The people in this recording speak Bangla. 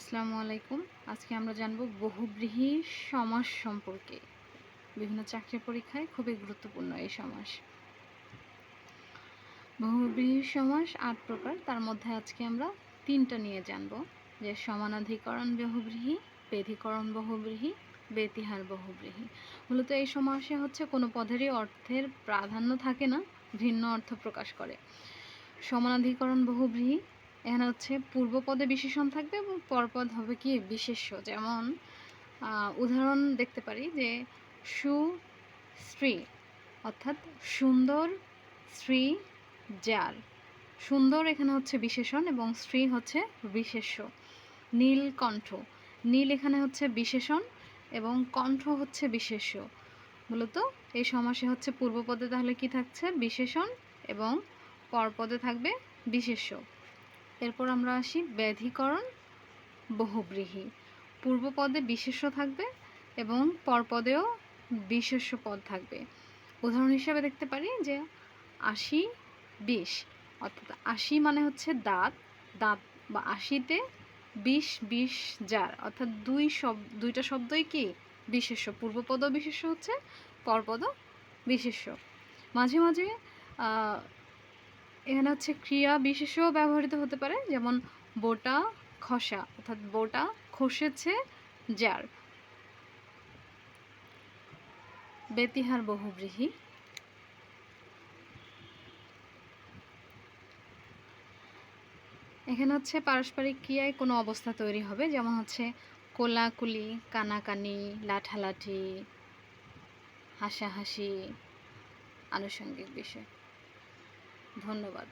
আসসালামু আলাইকুম। আজকে আমরা জানব বহুব্রীহি সমাস সম্পর্কে। বিভিন্ন চাকরি পরীক্ষায় খুবই গুরুত্বপূর্ণ এই সমাস। বহুব্রীহি সমাস আট প্রকার, তার মধ্যে আজকে আমরা তিনটা নিয়ে জানব। যে সমানাধিকরণ বহুব্রীহি, বেধিকরণ বহুব্রীহি বেতিহার বহুব্রীহি। মূলত এই সমাসে হচ্ছে কোনো পদেরই অর্থের প্রাধান্য থাকে না, ভিন্ন অর্থ প্রকাশ করে। সমানাধিকরণ বহুব্রীহি এখানে হচ্ছে পূর্বপদে বিশেষণ থাকবে এবং পরপদ হবে কি বিশেষ্য। যেমন উদাহরণ দেখতে পারি যে সু স্ত্রী অর্থাৎ সুন্দর স্ত্রী যার। সুন্দর এখানে হচ্ছে বিশেষণ এবং স্ত্রী হচ্ছে বিশেষ্য। নীল কণ্ঠ, নীল এখানে হচ্ছে বিশেষণ এবং কণ্ঠ হচ্ছে বিশেষ্য। মূলত এই সমাসে হচ্ছে পূর্বপদে তাহলে কি থাকছে? বিশেষণ এবং পরপদে থাকবে বিশেষ্য। এরপর আমরা আসি ব্যাধিকরণ বহুব্রীহি। পূর্বপদে বিশেষ্য থাকবে এবং পরপদেও বিশেষ্য পদ থাকবে। উদাহরণ হিসাবে দেখতে পারি যে আশি বিষ অর্থাৎ আশি মানে হচ্ছে দাঁত দাঁত বা আশিতে বিষ বিষ যার, অর্থাৎ দুই শব দুইটা শব্দই কি? বিশেষ্য। পূর্বপদ বিশেষ্য হচ্ছে পরপদ বিশেষ্য। মাঝে মাঝে এখানে হচ্ছে ক্রিয়া বিশেষও ব্যবহৃত হতে পারে, যেমন বোটা খসা, অর্থাৎ বোটা খসেছে যার। বেতিহার বহুব্রীহি। এখানে হচ্ছে পারস্পরিক ক্রিয়ায় কোনো অবস্থা তৈরি হবে, যেমন হচ্ছে কোলাকুলি, কানাকানি, লাঠালাঠি, হাসাহাসি, আনুষঙ্গিক বিষয়। ধন্যবাদ।